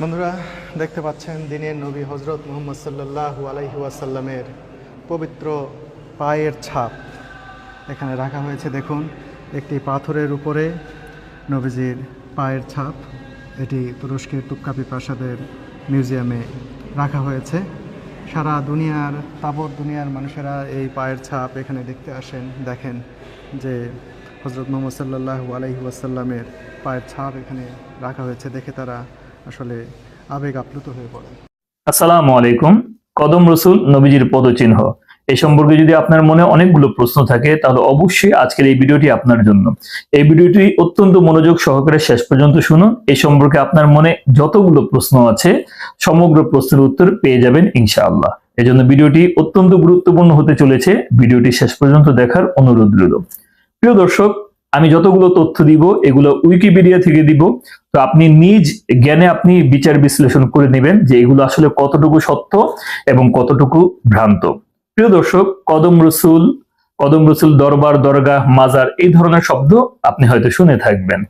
বন্ধুরা, দেখতে পাচ্ছেন দিনের নবী হজরত মোহাম্মদ সাল্লাহ আলাইহি পবিত্র পায়ের ছাপ। এখানে রাখা হয়েছে, দেখুন, একটি পাথরের উপরে নবীজির পায়ের ছাপ। এটি তুরস্কের তুক্কাপি প্রাসাদের মিউজিয়ামে রাখা হয়েছে। সারা দুনিয়ার, তাবৎ দুনিয়ার মানুষেরা এই পায়ের ছাপ এখানে দেখতে আসেন, দেখেন যে হজরত মোহাম্মদ সাল্লাহ ওয়াসাল্লামের পায়ের ছাপ এখানে রাখা হয়েছে। দেখে তারা আসলে আবেগ আপ্লুত হয়ে পড়ে। আসসালামু আলাইকুম। কদম রসুল নবীজির পদচিহ্ন। এই সম্পর্কে যদি আপনার মনে অনেকগুলো প্রশ্ন থাকে, তাহলে অবশ্যই আজকের এই ভিডিওটি আপনার জন্য। এই ভিডিওটি অত্যন্ত মনোযোগ সহকারে শেষ পর্যন্ত শুনুন। এই সম্পর্কে আপনার মনে যতগুলো প্রশ্ন আছে, সমগ্র প্রশ্নের উত্তর পেয়ে যাবেন ইনশাআল্লাহ। এজন্য ভিডিওটি অত্যন্ত গুরুত্বপূর্ণ হতে চলেছে। ভিডিওটি শেষ পর্যন্ত দেখার অনুরোধ রইল। প্রিয় দর্শক আমি যতগুলো তথ্য দিব, এগুলো উইকিপিডিয়া থেকে দিব। তো আপনি নিজ জ্ঞানে আপনি বিচার বিশ্লেষণ করে নেবেন যে এগুলো আসলে কতটুকু সত্য এবং কতটুকু ভ্রান্ত। প্রিয় দর্শক, কদম রসুল কদম রসুল দরবার দরগা মাজার, এই ধরনের শব্দ আপনি হয়তো শুনে থাকবেন।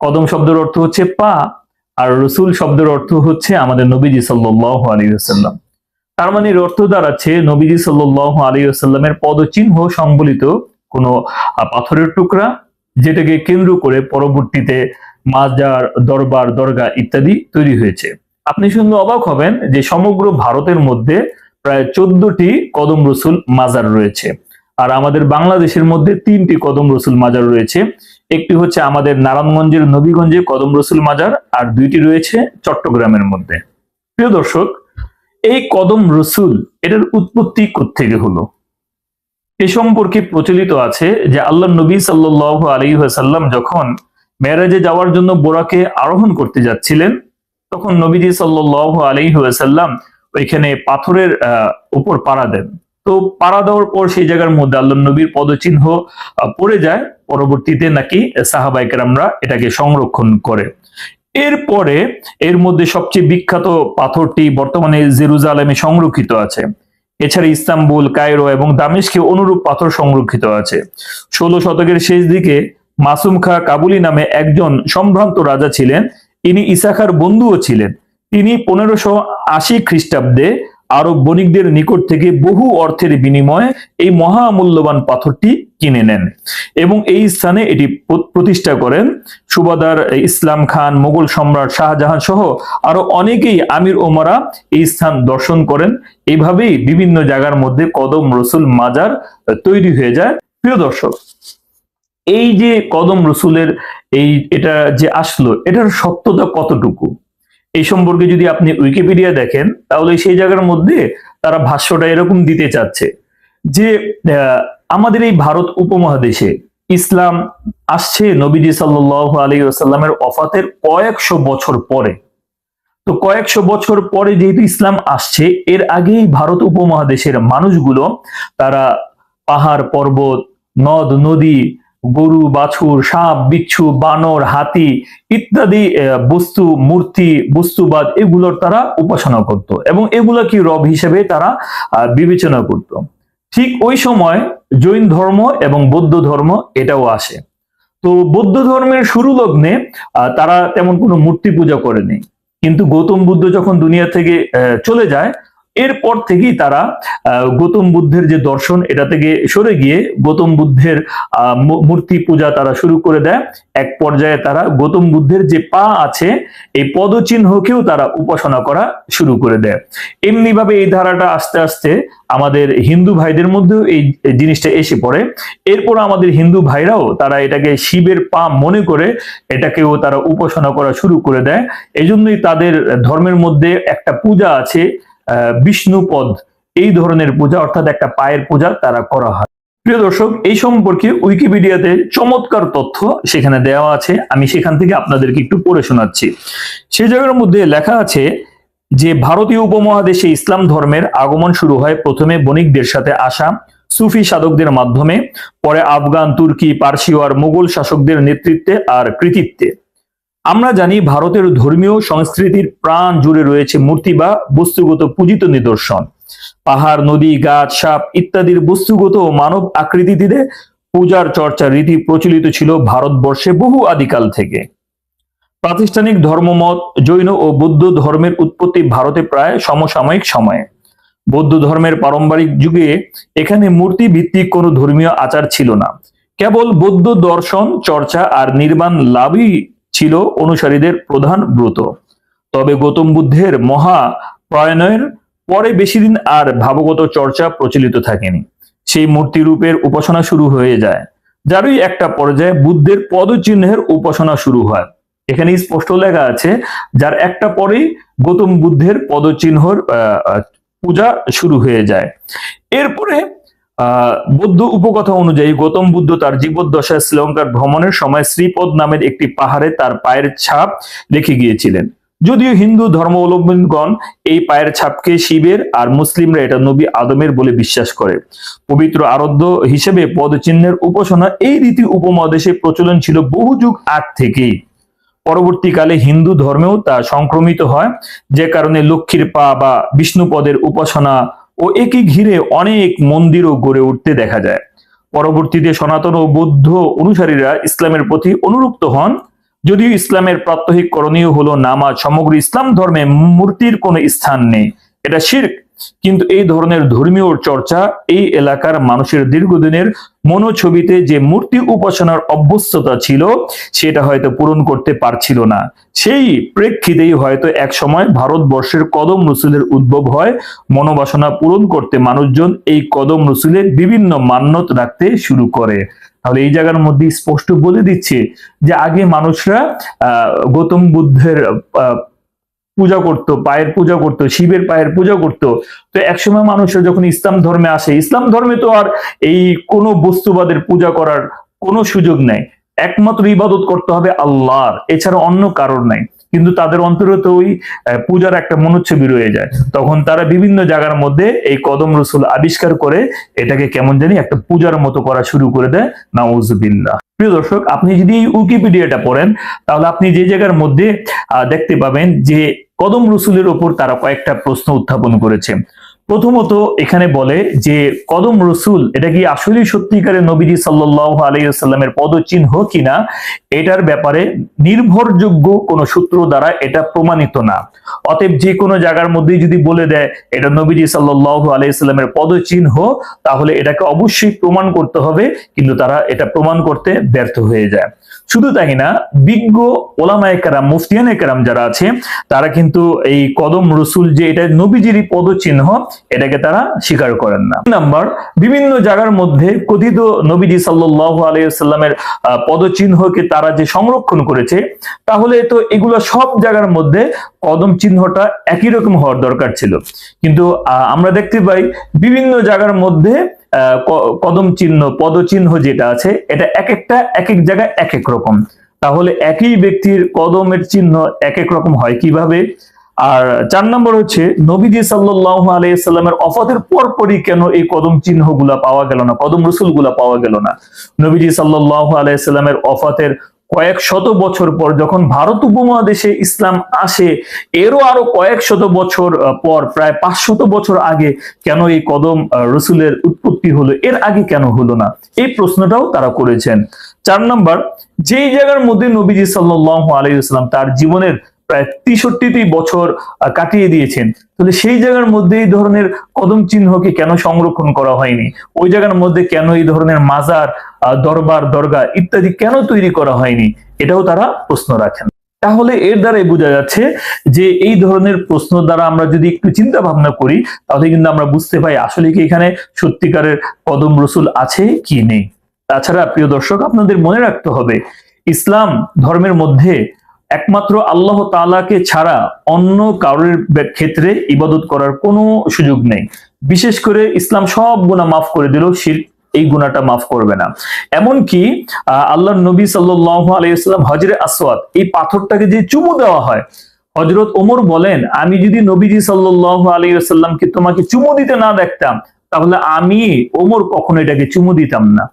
কদম শব্দের অর্থ হচ্ছে পা, আর রসুল শব্দের অর্থ হচ্ছে আমাদের নবীজি সাল্লাহ আলী আসাল্লাম তার মানে এর অর্থ দাঁড়াচ্ছে নবীজি সাল্লাহ আলী আসাল্লামের পদচিহ্ন সংবলিত কোনো পাথরের টুকরা যেটাকে কেন্দ্র করে পরবর্তীতে মাজার দরবার দরগা ইত্যাদি তৈরি হয়েছে। আপনি শুনলে অবাক হবেন যে সমগ্র ভারতের মধ্যে প্রায় চোদ্দটি কদম রসুল মাজার রয়েছে। আর আমাদের বাংলাদেশের মধ্যে তিনটি কদম রসুল মাজার রয়েছে। একটি হচ্ছে আমাদের নারায়ণগঞ্জের নবীগঞ্জে কদম রসুল মাজার আর দুইটি রয়েছে চট্টগ্রামের মধ্যে। প্রিয় দর্শক, এই কদম রসুল এটার উৎপত্তি থেকে হলো? এ সম্পর্কে প্রচলিত আছে যে আল্লাহ নবী সাল্লাহ আলী সাল্লাম যখন মেরাজে যাওয়ার জন্য বোরাকে আরোহণ করতে যাচ্ছিলেন, তখন নবীজি সাল্লাহ আলী সাল্লাম ওইখানে পাথরের উপর পাড়া দেন। তো পাড়া দেওয়ার পর সেই জায়গার মধ্যে আল্লাহ নবীর পদচিহ্ন পড়ে যায়। পরবর্তীতে নাকি সাহাবাইকেরামরা এটাকে সংরক্ষণ করে। এরপরে এর মধ্যে সবচেয়ে বিখ্যাত পাথরটি বর্তমানে জেরুজালেমে সংরক্ষিত আছে। এছাড়া ইস্তাম্বুল, কায়রো এবং দামেশকে অনুরূপ পাথর সংরক্ষিত আছে। ষোলো শতকের শেষ দিকে মাসুম খা কাবুলি নামে একজন সম্ভ্রান্ত রাজা ছিলেন। ইনি ইসাখার বন্ধুও ছিলেন। তিনি পনেরোশো আশি খ্রিস্টাব্দে আরব বণিকদের নিকট থেকে বহু অর্থের বিনিময়ে এই মহামূল্যবান পাথরটি কিনে নেন এবং এই স্থানে এটি প্রতিষ্ঠা করেন। সুবাদার ইসলাম খান, মোগল সম্রাট শাহজাহান সহ আরও অনেকেই আমির ওমরা এই স্থান দর্শন করেন। এইভাবেই বিভিন্ন জায়গার মধ্যে কদম রসুল মাজার তৈরি হয়ে যায়। প্রিয় দর্শক, এই যে কদম রসুলের এই এটা যে আসলো, এটার সত্যতা কতটুকু? এই সম্পর্কে যদি আপনি উইকিপিডিয়া দেখেন, তাহলে সেই জায়গার মধ্যে তারা ভাষ্যটা এরকম দিতে চাচ্ছে যে আমাদের এই ভারত উপমহাদেশে ইসলাম আসছে নবীজি সাল্লাহ আলী আসাল্লামের অফাতের কয়েকশো বছর পরে। তো কয়েকশো বছর পরে যেহেতু ইসলাম আসছে, এর আগেই ভারত উপমহাদেশের মানুষগুলো তারা পাহাড় পর্বত, নদ, নদী গরু, বাছুর, সাপ, বিচ্ছু, বানর, হাতি ইত্যাদি বস্তু, মূর্তি, বস্তুবাদ এগুলোর তারা উপাসনা করত এবং এগুলোকে রব হিসেবে তারা বিবেচনা করত। ঠিক ওই সময় জৈন ধর্ম এবং বৌদ্ধ ধর্ম এটাও আসে। তো বৌদ্ধ ধর্মের শুরু লগ্নে তারা তেমন কোনো মূর্তি পূজা করেনি। কিন্তু গৌতম বুদ্ধ যখন দুনিয়া থেকে চলে যায় এরপর থেকেই তারা গৌতম বুদ্ধের যে দর্শন, এটা থেকে সরে গিয়ে গৌতম বুদ্ধের মূর্তি পূজা তারা শুরু করে দেয়। এক পর্যায়ে তারা গৌতম বুদ্ধের যে পা আছে, এই পদচিহ্নকেও তারা উপাসনা করা শুরু করে দেয়। এমনি ভাবে এই ধারাটা আস্তে আস্তে আমাদের হিন্দু ভাইদের মধ্যেও এই জিনিসটা এসে পড়ে। এরপর আমাদের হিন্দু ভাইরাও তারা এটাকে শিবের পা মনে করে এটাকেও তারা উপাসনা করা শুরু করে দেয়। এজন্যই তাদের ধর্মের মধ্যে একটা পূজা আছে বিষ্ণুপদ, এই ধরনের পূজা, অর্থাৎ একটা পায়ের পূজা তারা করা হয়। প্রিয় দর্শক, এই সম্পর্কে উইকিপিডিয়াতে চমৎকার তথ্য সেখানে দেওয়া আছে। আমি সেখান থেকে আপনাদেরকে একটু পড়ে শোনাচ্ছি। সেই জায়গার মধ্যে লেখা আছে যে, ভারতীয় উপমহাদেশে ইসলাম ধর্মের আগমন শুরু হয় প্রথমে বণিকদের সাথে আসা সুফি সাধকদের মাধ্যমে, পরে আফগান, তুর্কি পার্সীয় আর মুঘল শাসকদের নেতৃত্বে আর কৃতিত্বে। আমরা জানি ভারতের ধর্মীয় সংস্কৃতির প্রাণ জুড়ে রয়েছে মূর্তি বা বস্তুগত পূজিত নিদর্শন। পাহাড়, নদী, গাছ, সাপ ইত্যাদির বস্তুগত ও মানব আকৃতিতে পূজার চর্চার রীতি প্রচলিত ছিল ভারতবর্ষে বহু আদিকাল থেকে। প্রাতিষ্ঠানিক ধর্মমত, জৈন ও বৌদ্ধ ধর্মের উৎপত্তি ভারতে প্রায় সমসাময়িক সময়ে। বৌদ্ধ ধর্মের পারম্পরিক যুগে এখানে মূর্তি ভিত্তিক কোনো ধর্মীয় আচার ছিল না। কেবল বৌদ্ধ দর্শন, চর্চা আর নির্মাণ লাভই ছিল অনুসারীদের প্রধান ব্রত। তবে গৌতম বুদ্ধের মহা প্রয়াণের পরে বেশি দিন আর ভাবগত চর্চা প্রচলিত থাকেনি। সেই মূর্তি রূপের উপাসনা শুরু হয়ে যায়, যারই একটা পর্যায়ে বুদ্ধের পদচিহ্নের উপাসনা শুরু হয়। এখানে স্পষ্ট লেখা আছে, যার একটা পরেই গৌতম বুদ্ধের পদচিহ্নর পূজা শুরু হয়ে যায়। এরপরে বৌদ্ধ উপকথা অনুযায়ী গৌতম বুদ্ধ তার জীবদ্দশায় শ্রীলঙ্কার ভ্রমণের সময় শ্রীপদ নামের একটি পাহাড়ে তার পায়ের ছাপ রেখে গিয়েছিলেন। যদিও হিন্দু ধর্মাবলম্বীগণ এই পায়ের ছাপকে শিবের আর মুসলিমরা এটা নবী আদমের বলে বিশ্বাস করে। পবিত্র আরাধ্য হিসেবে পদচিহ্নের উপাসনা এই রীতি উপমহাদেশে প্রচলন ছিল বহু যুগ আগ থেকেই। পরবর্তীকালে হিন্দু ধর্মেও তা সংক্রমিত হয়, যে কারণে লক্ষ্মীর পা বা বিষ্ণুপদের উপাসনা ও একে ঘিরে অনেক মন্দিরও গড়ে উঠতে দেখা যায়। পরবর্তীতে সনাতন ও বৌদ্ধ অনুসারীরা ইসলামের প্রতি অনুরুক্ত হন। যদিও ইসলামের প্রাত্যহিক করণীয় হলো নামাজ, সমগ্র ইসলাম ধর্মে মূর্তির কোনো স্থান নেই। এটা শির্ক। কিন্তু এই ধরনের ধর্মীয় চর্চা এই এলাকার মানুষের দীর্ঘদিনের মনোছবিতে যে মূর্তি উপাসনার অভ্যস্ততা ছিল, সেটা হয়তো পূরণ করতে পারছিল না। সেই প্রেক্ষিতেই হয়তো এক সময় ভারতবর্ষের কদম রসুলের উদ্ভব হয়। মনোবাসনা পূরণ করতে মানুষজন এই কদম রসুলের বিভিন্ন মান্যত রাখতে শুরু করে। তাহলে এই জায়গার মধ্যে স্পষ্ট বলে দিচ্ছে যে আগে মানুষরা, আহ, গৌতম বুদ্ধের পূজা করত, পায়ের পূজা করত, শিবের পায়ের পূজা করত। তো একসময় মানুষরা যখন ইসলাম ধর্মে আসে, ইসলাম ধর্মে তো আর এই কোনো বস্তুবাদের পূজা করার কোনো সুযোগ নাই। একমাত্র ইবাদত করতে হবে আল্লাহর, এছাড়া অন্য কারণ নাই। কিন্তু তাদের অন্তরে তো ওই পূজার একটা মনোচ্ছবি রয়ে যায়। তখন তারা বিভিন্ন জায়গার মধ্যে এই কদম রসুল আবিষ্কার করে এটাকে কেমন জানি একটা পূজার মতো করা শুরু করে দেয়। নাউজবিল্লা প্রিয় দর্শক, আপনি যদি উইকিপিডিয়াটা পড়েন, তাহলে আপনি যে জায়গার মধ্যে দেখতে পাবেন যে কদম রসুলের ওপর তারা কয়েকটা প্রশ্ন উত্থাপন করেছে। প্রথমত এখানে বলে যে কদম রসুল, এটা কি আসলেই সত্যিকারের নবীজি সাল্লাহ আলাইসাল্লামের পদচিহ্ন কিনা? এটার ব্যাপারে নির্ভরযোগ্য কোন সূত্র দ্বারা এটা প্রমাণিত না। অতএব যে কোনো জায়গার মধ্যেই যদি বলে দেয় এটা নবীজি সাল্লাহ আলাইসাল্লামের পদচিহ্ন, তাহলে এটাকে অবশ্যই প্রমাণ করতে হবে, কিন্তু তারা এটা প্রমাণ করতে ব্যর্থ হয়ে যায়। শুধু তাই না, বিজ্ঞ ওলামায় কারাম, মুফতিয়ানে কারাম যারা আছে, তারা কিন্তু এই কদম রসুল যে এটা নবীজিরই পদচিহ্ন, এটাকে তারা স্বীকার করেন না। নাম্বার, বিভিন্ন জায়গার মধ্যে কথিত নবীজি সাল্লাহ আলাইসাল্লামের পদচিহ্নকে তারা যে সংরক্ষণ করেছে, তাহলে তো এগুলো সব জায়গার মধ্যে কদম চিহ্নটা একই রকম হওয়ার দরকার ছিল। কিন্তু আমরা দেখতে পাই বিভিন্ন জায়গার মধ্যে কদম চিহ্ন, পদচিহ্ন যেটা আছে, এটা এক একটা এক এক জায়গায় এক এক রকম। তাহলে একই ব্যক্তির কদমের চিহ্ন এক এক রকম হয় কীভাবে? আর চার নম্বর হচ্ছে, নবীজি সাল্লাহ আলাইসাল্লামের অফাতের পরপরই কেন এই কদম চিহ্নগুলা পাওয়া গেল না, কদম রসুলগুলা পাওয়া গেল না? নবীজি সাল্লাহ আলাইসাল্লামের অফাতের কয়েক শত বছর পর যখন ভারত উপমহাদেশে ইসলাম আসে, এরও আরও কয়েক শত বছর পর, প্রায় পাঁচশত বছর আগে কেন এই কদম রসুলের উৎপত্তি হলো, এর আগে কেন হলো না? এই প্রশ্নটাও তারা করেছেন। চার নম্বর, যেই জায়গার মধ্যে নবীজি সাল্লাহ আলাইসাল্লাম তার জীবনের প্রায় তেষট্টিটি বছর কাটিয়ে দিয়েছেন। তাহলে সেই জায়গার মধ্যে এই ধরনের কদম চিহ্নকে কেন সংরক্ষণ করা হয়নি? ওই জায়গার মধ্যে কেন এই ধরনের মাজার দরবার দরগা ইত্যাদি কেন তৈরি করা হয়নি? এটাও তারা প্রশ্ন রাখেন। তাহলে এর দ্বারাই বোঝা যাচ্ছে যে এই ধরনের প্রশ্ন দ্বারা আমরা যদি একটু চিন্তা ভাবনা করি, তাহলে কিন্তু আমরা বুঝতে পাই আসলে কি এখানে সত্যিকারের কদম রসুল আছে কি নেই। তাছাড়া প্রিয় দর্শক, আপনাদের মনে রাখতে হবে, ইসলাম ধর্মের মধ্যে একমাত্র আল্লাহ তাআলাকে ছাড়া অন্য কারোর ক্ষেত্রে ইবাদত করার কোনো সুযোগ নেই। বিশেষ করে ইসলাম সব গুণা মাফ করে দিল শির এই গুণাটা মাফ করবে না। এমনকি আহ, আল্লাহর নবী সাল্লাল্লাহু আলাইসাল্লাম হজরে আসওয়াদ এই পাথরটাকে যে চুমু দেওয়া হয় হজরত ওমর বলেন আমি যদি নবীজি সাল্লাল্লাহু আলাইহি সাল্লামকে তোমাকে চুমু দিতে না দেখতাম তাহলে আমি ওমর কখনো এটাকে চুমু দিতাম না।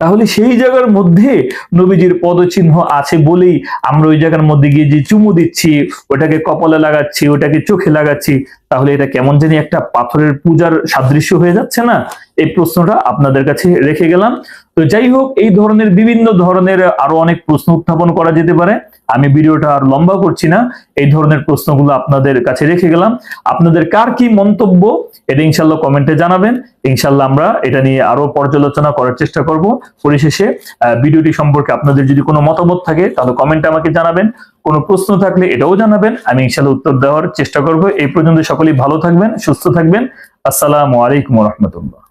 তাহলে সেই জায়গার মধ্যে নবীজির পদচিহ্ন আছে বলেই আমরা ওই জায়গার মধ্যে গিয়ে যে চুমু দিচ্ছি, ওটাকে কপালে লাগাচ্ছি, ওটাকে চোখে লাগাচ্ছি, তাহলে এটা কেমন জানি একটা পাথরের পূজার সাদৃশ্য হয়ে যাচ্ছে না? এই প্রশ্নটা আপনাদের কাছে রেখে গেলাম। তো যাই হোক, এই ধরনের বিভিন্ন ধরনের আরও অনেক প্রশ্ন উত্থাপন করা যেতে পারে। আমি ভিডিওটা আর লম্বা করছি না, এই ধরনের প্রশ্নগুলো আপনাদের কাছে রেখে গেলাম। আপনাদের কার কি মন্তব্য, এটা ইনশাল্লাহ কমেন্টে জানাবেন। ইনশাল্লাহ আমরা এটা নিয়ে আরও পর্যালোচনা করার চেষ্টা করব। পরিশেষে ভিডিওটি সম্পর্কে আপনাদের যদি কোনো মতামত থাকে, তাহলে কমেন্টে আমাকে জানাবেন। কোনো প্রশ্ন থাকলে এটাও জানাবেন। আমি ইনশাল্লাহ উত্তর দেওয়ার চেষ্টা করব। এই পর্যন্ত সকলেই ভালো থাকবেন, সুস্থ থাকবেন। আসসালামু আলাইকুম রহমতুল্লাহ।